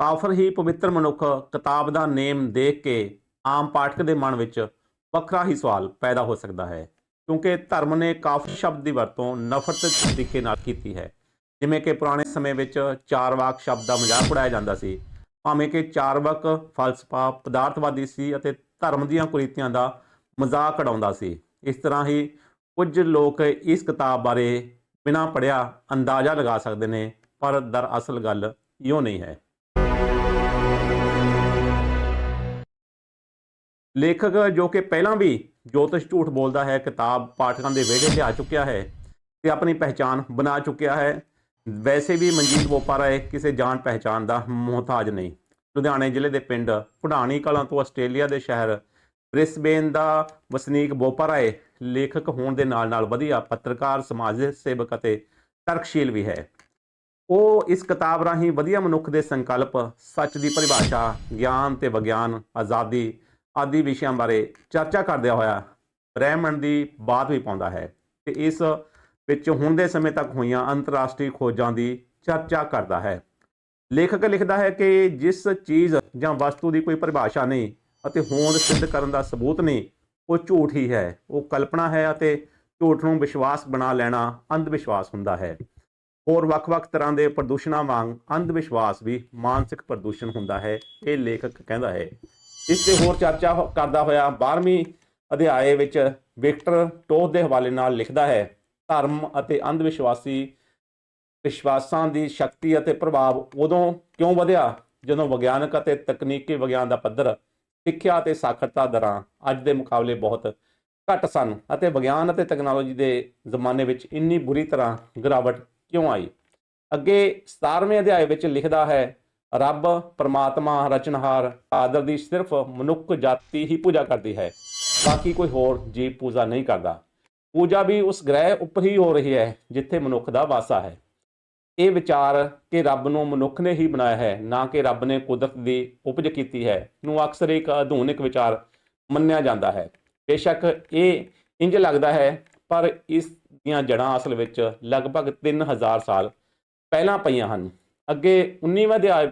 ਕਾਫਰ ਹੀ ਪਵਿੱਤਰ ਮਨੁੱਖ ਕਿਤਾਬ ਦਾ ਨੇਮ ਦੇਖ ਕੇ ਆਮ ਪਾਠਕ ਦੇ ਮਨ ਵਿੱਚ ਵੱਖਰਾ ਹੀ ਸਵਾਲ ਪੈਦਾ ਹੋ ਸਕਦਾ ਹੈ, ਕਿਉਂਕਿ ਧਰਮ ਨੇ ਕਾਫਰ ਸ਼ਬਦ ਦੀ ਵਰਤੋਂ ਨਫ਼ਰਤ ਤਰੀਕੇ ਨਾਲ ਕੀਤੀ ਹੈ। ਜਿਵੇਂ ਕਿ ਪੁਰਾਣੇ ਸਮੇਂ ਵਿੱਚ ਚਾਰਵਾਕ ਸ਼ਬਦ ਦਾ ਮਜ਼ਾਕ ਉਡਾਇਆ ਜਾਂਦਾ ਸੀ, ਭਾਵੇਂ ਕਿ ਚਾਰਵਾਕ ਫਲਸਫਾ ਪਦਾਰਥਵਾਦੀ ਸੀ ਅਤੇ ਧਰਮ ਦੀਆਂ ਕੁਰੀਤੀਆਂ ਦਾ ਮਜ਼ਾਕ ਉਡਾਉਂਦਾ ਸੀ। ਇਸ ਤਰ੍ਹਾਂ ਹੀ ਕੁਝ ਲੋਕ ਇਸ ਕਿਤਾਬ ਬਾਰੇ ਬਿਨਾਂ ਪੜ੍ਹਿਆ ਅੰਦਾਜ਼ਾ ਲਗਾ ਸਕਦੇ ਨੇ, ਪਰ ਦਰਅਸਲ ਗੱਲ ਇਉਂ ਨਹੀਂ ਹੈ। ਲੇਖਕ ਜੋ ਕਿ ਪਹਿਲਾਂ ਵੀ ਜੋਤਿਸ਼ ਝੂਠ ਬੋਲਦਾ ਹੈ, ਕਿਤਾਬ ਪਾਠਕਾਂ ਦੇ ਵਿਹੜੇ ਲਿਆ ਚੁੱਕਿਆ ਹੈ ਤੇ ਆਪਣੀ ਪਹਿਚਾਨ ਬਣਾ ਚੁੱਕਿਆ ਹੈ। ਵੈਸੇ ਵੀ ਮਨਜੀਤ ਬੋਪਾਰਾਏ ਕਿਸੇ ਜਾਣ ਪਹਿਚਾਨ ਦਾ ਮੁਹਤਾਜ ਨਹੀਂ। ਲੁਧਿਆਣੇ ਜ਼ਿਲ੍ਹੇ ਦੇ ਪਿੰਡ ਪੁਢਾਣੀ ਕਲਾਂ ਤੋਂ ਆਸਟ੍ਰੇਲੀਆ ਦੇ ਸ਼ਹਿਰ ਬ੍ਰਿਸਬੇਨ ਦਾ ਵਸਨੀਕ ਬੋਪਾਰਾਏ ਲੇਖਕ ਹੋਣ ਦੇ ਨਾਲ-ਨਾਲ ਵਧੀਆ ਪੱਤਰਕਾਰ, ਸਮਾਜ ਸੇਵਕ ਅਤੇ ਤਰਕਸ਼ੀਲ ਵੀ ਹੈ। ਉਹ ਇਸ ਕਿਤਾਬ ਰਾਹੀਂ ਵਧੀਆ ਮਨੁੱਖ ਦੇ ਸੰਕਲਪ, ਸੱਚ ਦੀ ਪਰਿਭਾਸ਼ਾ, ਗਿਆਨ ਤੇ ਵਿਗਿਆਨ, ਆਜ਼ਾਦੀ ਆਦਿ ਵਿਸ਼ਿਆਂ ਬਾਰੇ ਚਰਚਾ ਕਰਦਿਆਂ ਹੋਇਆ ਬ੍ਰਹਿਮੰਡ ਦੀ ਬਾਤ ਵੀ ਪਾਉਂਦਾ ਹੈ ਤੇ ਇਸ ਵਿੱਚ ਹੁਣ ਦੇ ਸਮੇਂ ਤੱਕ ਹੋਈਆਂ ਅੰਤਰਰਾਸ਼ਟਰੀ ਖੋਜਾਂ ਦੀ ਚਰਚਾ ਕਰਦਾ ਹੈ। ਲੇਖਕ ਲਿਖਦਾ ਹੈ ਕਿ ਜਿਸ ਚੀਜ਼ ਜਾਂ ਵਸਤੂ ਦੀ ਕੋਈ ਪਰਿਭਾਸ਼ਾ ਨਹੀਂ ਅਤੇ ਹੋਂਦ ਸਿੱਧ ਕਰਨ ਦਾ ਸਬੂਤ ਨਹੀਂ, ਉਹ ਝੂਠ ਹੀ ਹੈ। ਉਹ ਕਲਪਨਾ ਹੈ ਅਤੇ ਝੂਠ ਨੂੰ ਵਿਸ਼ਵਾਸ ਬਣਾ ਲੈਣਾ ਅੰਧ ਵਿਸ਼ਵਾਸ ਹੁੰਦਾ ਹੈ। ਹੋਰ ਵੱਖ-ਵੱਖ ਤਰ੍ਹਾਂ ਦੇ ਪ੍ਰਦੂਸ਼ਣਾਂ ਵਾਂਗ ਅੰਧ ਵਿਸ਼ਵਾਸ ਵੀ ਮਾਨਸਿਕ ਪ੍ਰਦੂਸ਼ਣ ਹੁੰਦਾ ਹੈ, ਇਹ ਲੇਖਕ ਕਹਿੰਦਾ ਹੈ। ਇਸ ਤੇ ਹੋਰ ਚਰਚਾ ਹੋ- ਕਰਦਾ ਹੋਇਆ 12ਵੀਂ ਅਧਿਆਏ ਵਿੱਚ ਵਿਕਟਰ ਟੋਥ ਦੇ ਹਵਾਲੇ ਨਾਲ ਲਿਖਦਾ ਹੈ, ਧਰਮ ਅਤੇ ਅੰਧ ਵਿਸ਼ਵਾਸੀ ਵਿਸ਼ਵਾਸਾਂ ਦੀ ਸ਼ਕਤੀ ਅਤੇ ਪ੍ਰਭਾਵ ਉਦੋਂ ਕਿਉਂ ਵਧਿਆ? ਜਦੋਂ ਵਿਗਿਆਨਕ ਅਤੇ ਤਕਨੀਕੀ ਵਿਗਿਆਨ ਦਾ ਪੱਧਰ, ਸਿੱਖਿਆ ਅਤੇ ਸਾਖਰਤਾ ਦਰਾਂ ਅੱਜ ਦੇ ਮੁਕਾਬਲੇ ਬਹੁਤ ਘੱਟ ਸਨ ਅਤੇ ਵਿਗਿਆਨ ਅਤੇ ਟੈਕਨੋਲੋਜੀ ਦੇ ਜ਼ਮਾਨੇ ਵਿੱਚ ਇੰਨੀ ਬੁਰੀ ਤਰ੍ਹਾਂ ਗਿਰਾਵਟ ਕਿਉਂ ਆਈ? ਅੱਗੇ 17ਵੇਂ ਅਧਿਆਏ ਵਿੱਚ ਲਿਖਦਾ ਹੈ ਰੱਬ, ਪਰਮਾਤਮਾ, ਰਚਨਹਾਰ, ਆਦਰ ਦੀ ਸਿਰਫ ਮਨੁੱਖ ਜਾਤੀ ਹੀ ਪੂਜਾ ਕਰਦੀ ਹੈ। ਬਾਕੀ ਕੋਈ ਹੋਰ ਜੀਵ ਪੂਜਾ ਨਹੀਂ ਕਰਦਾ। ਪੂਜਾ ਵੀ ਉਸ ਗ੍ਰਹਿ ਉੱਪਰ ਹੀ ਹੋ ਰਹੀ ਹੈ, ਜਿੱਥੇ ਮਨੁੱਖ ਦਾ ਵਾਸਾ ਹੈ। ਇਹ ਵਿਚਾਰ ਕਿ ਰੱਬ ਨੂੰ ਮਨੁੱਖ ਨੇ ਹੀ ਬਣਾਇਆ ਹੈ, ਨਾ ਕਿ ਰੱਬ ਨੇ ਕੁਦਰਤ ਦੀ ਉਪਜ ਕੀਤੀ ਹੈ, ਨੂੰ ਅਕਸਰ ਇੱਕ ਆਧੁਨਿਕ ਵਿਚਾਰ ਮੰਨਿਆ ਜਾਂਦਾ ਹੈ। ਬੇਸ਼ੱਕ ਇਹ ਇੰਜ ਲੱਗਦਾ ਹੈ, ਪਰ ਇਸ ਦੀਆਂ ਜੜ੍ਹਾਂ ਅਸਲ ਵਿੱਚ ਲਗਭਗ 3000 ਸਾਲ ਪਹਿਲਾਂ ਪਈਆਂ ਹਨ। ਅੱਗੇ 19ਵਾਂ ਅਧਿਆਇ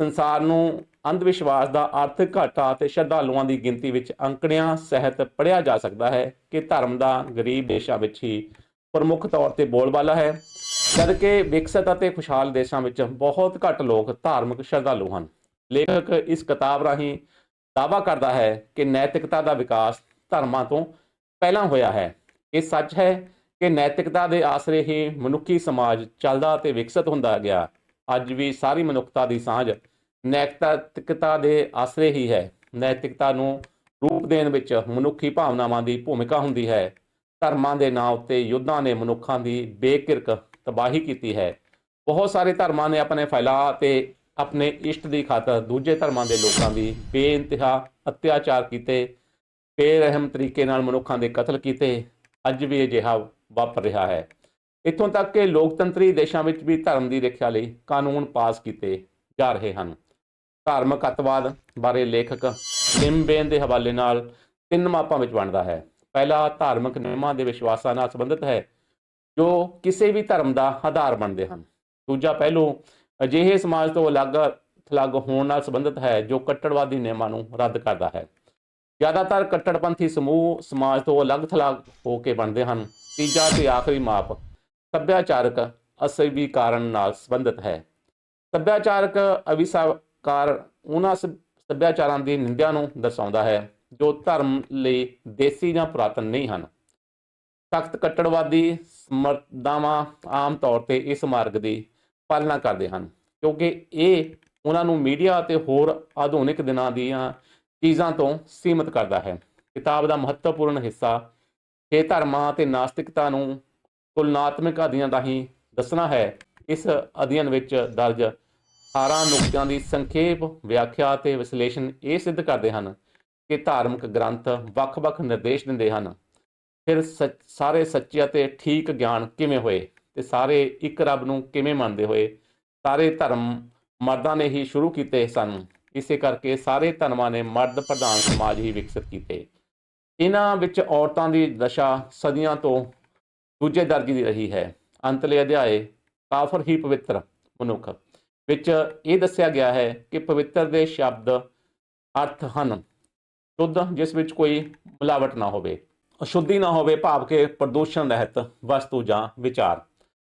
ਸੰਸਾਰ ਨੂੰ ਅੰਧ ਵਿਸ਼ਵਾਸ ਦਾ ਆਰਥਿਕ ਘਾਟਾ ਅਤੇ ਸ਼ਰਧਾਲੂਆਂ ਦੀ ਗਿਣਤੀ ਵਿੱਚ ਅੰਕੜਿਆਂ ਸਹਿਤ ਪੜਿਆ ਜਾ ਸਕਦਾ ਹੈ ਕਿ ਧਰਮ ਦਾ ਗਰੀਬ ਦੇਸ਼ਾਂ ਵਿੱਚ ਹੀ ਪ੍ਰਮੁੱਖ ਤੌਰ ਤੇ ਬੋਲਬਾਲਾ ਹੈ। ਜਦਕਿ ਵਿਕਸਿਤ ਅਤੇ ਖੁਸ਼ਹਾਲ ਦੇਸ਼ਾਂ ਵਿੱਚ ਬਹੁਤ ਘੱਟ ਲੋਕ ਧਾਰਮਿਕ ਸ਼ਰਧਾਲੂ ਹਨ। ਲੇਖਕ ਇਸ ਕਿਤਾਬ ਰਾਹੀਂ ਦਾਅਵਾ ਕਰਦਾ ਹੈ ਕਿ ਨੈਤਿਕਤਾ ਦਾ ਵਿਕਾਸ ਧਰਮਾਂ ਤੋਂ ਪਹਿਲਾਂ ਹੋਇਆ ਹੈ। ਇਹ ਸੱਚ ਹੈ ਕਿ ਨੈਤਿਕਤਾ ਦੇ ਆਸਰੇ ਹੀ ਮਨੁੱਖੀ ਸਮਾਜ ਚੱਲਦਾ ਅਤੇ ਵਿਕਸਿਤ ਹੁੰਦਾ ਗਿਆ। ਅੱਜ ਵੀ ਸਾਰੀ ਮਨੁੱਖਤਾ ਦੀ ਸਾਂਝ ਨੈਤਿਕਤਾ ਦੇ ਆਸਰੇ ਹੀ ਹੈ। ਨੈਤਿਕਤਾ ਨੂੰ ਰੂਪ ਦੇਣ ਵਿੱਚ ਮਨੁੱਖੀ ਭਾਵਨਾਵਾਂ ਦੀ ਭੂਮਿਕਾ ਹੁੰਦੀ ਹੈ। ਧਰਮਾਂ ਦੇ ਨਾਂ ਉੱਤੇ ਯੁੱਧਾਂ ਨੇ ਮਨੁੱਖਾਂ ਦੀ ਬੇਕਿਰਕ ਤਬਾਹੀ ਕੀਤੀ ਹੈ। ਬਹੁਤ ਸਾਰੇ ਧਰਮਾਂ ਨੇ ਆਪਣੇ ਫੈਲਾਅ ਤੇ ਆਪਣੇ ਇਸ਼ਟ ਦੀ ਖਾਤਰ ਦੂਜੇ ਧਰਮਾਂ ਦੇ ਲੋਕਾਂ ਦੀ ਬੇਇੰਤਹਾ ਅਤਿਆਚਾਰ ਕੀਤੇ, ਬੇਰਹਿਮ ਤਰੀਕੇ ਨਾਲ ਮਨੁੱਖਾਂ ਦੇ ਕਤਲ ਕੀਤੇ। ਅੱਜ ਵੀ ਅਜਿਹਾ ਵਾਪਰ ਰਿਹਾ ਹੈ। ਇੱਥੋਂ ਤੱਕ ਕਿ ਲੋਕਤੰਤਰੀ ਦੇਸ਼ਾਂ ਵਿੱਚ ਵੀ ਧਰਮ ਦੀ ਰੱਖਿਆ ਲਈ ਕਾਨੂੰਨ ਪਾਸ ਕੀਤੇ ਜਾ ਰਹੇ ਹਨ। ਧਾਰਮਿਕ ਅੱਤਵਾਦ ਬਾਰੇ ਲੇਖਕ ਲਿਮਬੇਨ ਦੇ ਹਵਾਲੇ ਨਾਲ ਤਿੰਨ ਮਾਪਾਂ ਵਿੱਚ ਵੰਡਦਾ ਹੈ। ਪਹਿਲਾ ਧਾਰਮਿਕ ਨਿਯਮਾਂ ਦੇ ਵਿਸ਼ਵਾਸਾਂ ਨਾਲ ਸੰਬੰਧਿਤ ਹੈ, ਜੋ ਕਿਸੇ ਵੀ ਧਰਮ ਦਾ ਆਧਾਰ ਬਣਦੇ ਹਨ। ਦੂਜਾ ਪਹਿਲੂ, ਅਜਿਹੇ ਸਮਾਜ ਤੋਂ ਅਲੱਗ ਥਲੱਗ ਹੋਣ ਨਾਲ ਸੰਬੰਧਿਤ ਹੈ, ਜੋ ਕੱਟੜਵਾਦੀ ਨਿਯਮਾਂ ਨੂੰ ਰੱਦ ਕਰਦਾ ਹੈ। ਜ਼ਿਆਦਾਤਰ ਕੱਟੜਪੰਥੀ ਸਮੂਹ ਸਮਾਜ ਤੋਂ ਅਲੱਗ ਥਲੱਗ ਹੋ ਕੇ ਬਣਦੇ ਹਨ। ਤੀਜਾ ਤੇ ਆਖਰੀ ਮਾਪ ਸੱਭਿਆਚਾਰਕ ਅਸਵੀਕਾਰਨ ਨਾਲ ਸੰਬੰਧਿਤ ਹੈ। ਸੱਭਿਆਚਾਰਕ ਅਵਿਸਕਾਰ ਉਹਨਾਂ ਸਭ- ਸੱਭਿਆਚਾਰਾਂ ਦੀ ਨਿੰਦਿਆ ਨੂੰ ਦਰਸਾਉਂਦਾ ਹੈ, ਜੋ ਧਰਮ ਲਈ ਦੇਸੀ ਜਾਂ ਪੁਰਾਤਨ ਨਹੀਂ ਹਨ। ਸਖਤ ਕੱਟੜਵਾਦੀ ਸਮਰਦਾਵਾਂ ਆਮ ਤੌਰ ਤੇ ਇਸ ਮਾਰਗ ਦੀ ਪਾਲਣਾ ਕਰਦੇ ਹਨ, ਕਿਉਂਕਿ ਇਹ ਉਹਨਾਂ ਨੂੰ ਮੀਡੀਆ ਅਤੇ ਹੋਰ ਆਧੁਨਿਕ ਦਿਨਾਂ ਦੀਆਂ ਚੀਜ਼ਾਂ ਤੋਂ ਸੀਮਤ ਕਰਦਾ ਹੈ। ਕਿਤਾਬ ਦਾ ਮਹੱਤਵਪੂਰਨ ਹਿੱਸਾ ਇਹ ਧਰਮਾਂ ਅਤੇ ਨਾਸਤਿਕਤਾ ਨੂੰ ਤੁਲਨਾਤਮਕ ਅਧਿਐਨ ਰਾਹੀਂ ਦੱਸਣਾ ਹੈ। ਇਸ ਅਧਿਐਨ ਵਿੱਚ ਦਰਜ 18 ਨੁਕਤਿਆਂ ਦੀ ਸੰਖੇਪ, ਵਿਆਖਿਆ ਅਤੇ ਵਿਸ਼ਲੇਸ਼ਣ ਇਹ ਸਿੱਧ ਕਰਦੇ ਹਨ ਕਿ ਧਾਰਮਿਕ ਗ੍ਰੰਥ ਵੱਖ-ਵੱਖ ਨਿਰਦੇਸ਼ ਦਿੰਦੇ ਹਨ। ਫਿਰ ਸੱਚ- ਸਾਰੇ ਸੱਚੇ ਅਤੇ ਠੀਕ ਗਿਆਨ ਕਿਵੇਂ ਹੋਏ ਤੇ ਸਾਰੇ ਇੱਕ ਰੱਬ ਨੂੰ ਕਿਵੇਂ ਮੰਨਦੇ ਹੋਏ ਸਾਰੇ ਧਰਮ ਮਰਦਾਂ ਨੇ ਹੀ ਸ਼ੁਰੂ ਕੀਤੇ ਸਨ। ਇਸੇ ਕਰਕੇ ਸਾਰੇ ਧਰਮਾਂ ਨੇ ਮਰਦ ਪ੍ਰਧਾਨ ਸਮਾਜ ਹੀ ਵਿਕਸਿਤ ਕੀਤੇ। ਇਹਨਾਂ ਵਿੱਚ ਔਰਤਾਂ ਦੀ ਦਸ਼ਾ ਸਦੀਆਂ ਤੋਂ ਦੂਜੇ ਦਰਜੇ ਦੀ ਰਹੀ ਹੈ। ਅੰਤਲੇ ਅਧਿਆਏ, ਕਾਫਰ ਹੀ ਪਵਿੱਤਰ ਮਨੁੱਖ। ਵਿੱਚ ਇਹ ਦੱਸਿਆ ਗਿਆ ਹੈ ਕਿ ਪਵਿੱਤਰ ਦੇ ਸ਼ਬਦ ਅਰਥ ਹਨ। ਸ਼ੁੱਧ, ਜਿਸ ਵਿੱਚ ਕੋਈ ਮਿਲਾਵਟ ਨਾ ਹੋਵੇ। ਅਸ਼ੁੱਧੀ ਨਾ ਹੋਵੇ, ਭਾਵ ਕਿ ਪ੍ਰਦੂਸ਼ਣ ਰਹਿਤ ਵਸਤੂ ਜਾਂ ਵਿਚਾਰ।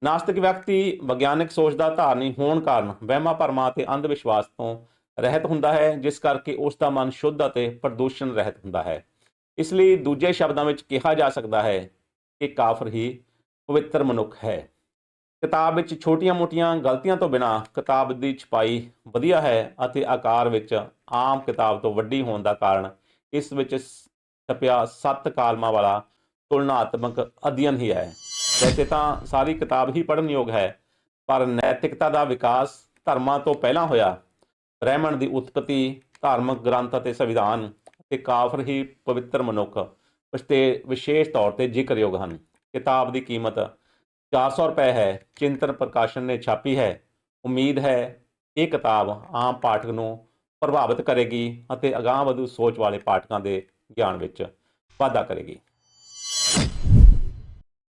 ਨਾਸਤਿਕ ਵਿਅਕਤੀ ਵਿਗਿਆਨਕ ਸੋਚ ਦਾ ਧਾਰਨੀ ਹੋਣ ਕਾਰਨ ਵਹਿਮਾਂ ਭਰਮਾਂ ਅਤੇ ਅੰਧ ਵਿਸ਼ਵਾਸ ਤੋਂ ਰਹਿਤ ਹੁੰਦਾ ਹੈ, ਜਿਸ ਕਰਕੇ ਉਸ ਦਾ ਮਨ ਸ਼ੁੱਧ ਅਤੇ ਪ੍ਰਦੂਸ਼ਣ ਰਹਿਤ ਹੁੰਦਾ ਹੈ। ਇਸ ਲਈ ਦੂਜੇ ਸ਼ਬਦਾਂ ਵਿੱਚ ਕਿਹਾ ਜਾ ਸਕਦਾ ਹੈ ਕਿ ਕਾਫਰ ਹੀ ਪਵਿੱਤਰ ਮਨੁੱਖ ਹੈ। ਕਿਤਾਬ ਵਿੱਚ ਛੋਟੀਆਂ-ਮੋਟੀਆਂ ਗਲਤੀਆਂ ਤੋਂ ਬਿਨਾ ਕਿਤਾਬ ਦੀ ਛਪਾਈ ਵਧੀਆ ਹੈ ਅਤੇ ਆਕਾਰ ਵਿੱਚ ਆਮ ਕਿਤਾਬ ਤੋਂ ਵੱਡੀ ਹੋਣ ਦਾ ਕਾਰਨ ਇਸ ਵਿੱਚ ਛਪਿਆ ਸੱਤ ਕਾਲਮਾਂ ਵਾਲਾ ਤੁਲਨਾਤਮਕ ਅਧਿਐਨ ਹੀ ਹੈ। ਵੈਸੇ ਤਾਂ ਸਾਰੀ ਕਿਤਾਬ ਹੀ ਪੜ੍ਹਨ ਯੋਗ ਹੈ, ਪਰ ਨੈਤਿਕਤਾ ਦਾ ਵਿਕਾਸ ਧਰਮਾਂ ਤੋਂ ਪਹਿਲਾਂ ਹੋਇਆ। ਬ੍ਰਹਿਮਣ ਦੀ ਉਤਪਤੀ ਧਾਰਮਿਕ ਗ੍ਰੰਥ ਅਤੇ ਸੰਵਿਧਾਨ ਤੇ ਕਾਫਰ ਹੀ ਪਵਿੱਤਰ ਮਨੁੱਖ ਉਸਤੇ ਵਿਸ਼ੇਸ਼ ਤੌਰ ਤੇ ਜ਼ਿਕਰਯੋਗ ਹਨ। ਕਿਤਾਬ ਦੀ ਕੀਮਤ 400 ਰੁਪਏ ਹੈ, ਚਿੰਤਨ ਪ੍ਰਕਾਸ਼ਨ ਨੇ ਛਾਪੀ ਹੈ। ਉਮੀਦ ਹੈ, ਇਹ ਕਿਤਾਬ ਆਮ ਪਾਠਕ ਨੂੰ ਪ੍ਰਭਾਵਿਤ ਕਰੇਗੀ ਅਤੇ ਅਗਾਂਹ ਵਧੂ ਸੋਚ ਵਾਲੇ ਪਾਠਕਾਂ ਦੇ ਗਿਆਨ ਵਿੱਚ ਵਾਧਾ ਕਰੇਗੀ।